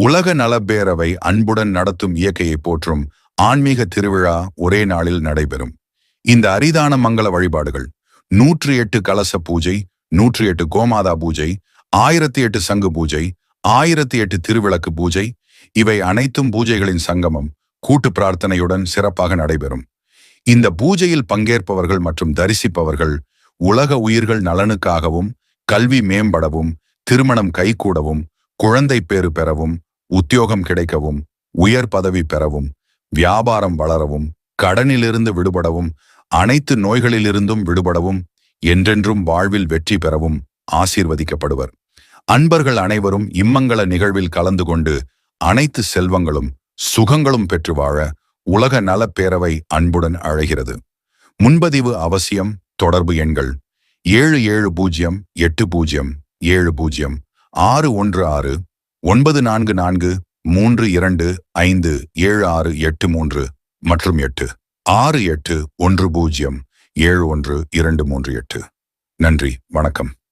உலக நலப்பேரவை அன்புடன் நடத்தும் இயற்கையை போற்றும் ஆன்மீக திருவிழா ஒரே நாளில் நடைபெறும். இந்த அரிதான மங்கள வழிபாடுகள் நூற்றி எட்டு கலச பூஜை நூற்றி எட்டு கோமாதா பூஜை ஆயிரத்தி எட்டு சங்கு பூஜை ஆயிரத்தி எட்டு திருவிளக்கு பூஜை இவை அனைத்தும் பூஜைகளின் சங்கமம் கூட்டு பிரார்த்தனையுடன் சிறப்பாக நடைபெறும். இந்த பூஜையில் பங்கேற்பவர்கள் மற்றும் தரிசிப்பவர்கள் உலக உயிர்கள் நலனுக்காகவும் கல்வி மேம்படவும் திருமணம் கைகூடவும் குழந்தை பேறு பெறவும் உத்தியோகம் கிடைக்கவும் உயர் பதவி பெறவும் வியாபாரம் வளரவும் கடனிலிருந்து விடுபடவும் அனைத்து நோய்களிலிருந்தும் விடுபடவும் என்றென்றும் வாழ்வில் வெற்றி பெறவும் ஆசீர்வதிக்கப்படுவர். அன்பர்கள் அனைவரும் இம்மங்கள நிகழ்வில் கலந்து கொண்டு அனைத்து செல்வங்களும் சுகங்களும் பெற்று வாழ உலக நலப்பேரவை அன்புடன் அழைகிறது. முன்பதிவு அவசியம் தொடர்பு எண்கள் ஏழு ஏழு பூஜ்ஜியம் எட்டு பூஜ்ஜியம் ஏழு பூஜ்ஜியம் ஆறு ஒன்று ஆறு ஒன்பது நான்கு நான்கு மூன்று இரண்டு ஐந்து ஏழு ஆறு எட்டு மூன்று மற்றும் எட்டு. ஆறு எட்டு ஒன்று பூஜ்ஜியம் ஏழு ஒன்று இரண்டு மூன்று எட்டு. நன்றி வணக்கம்.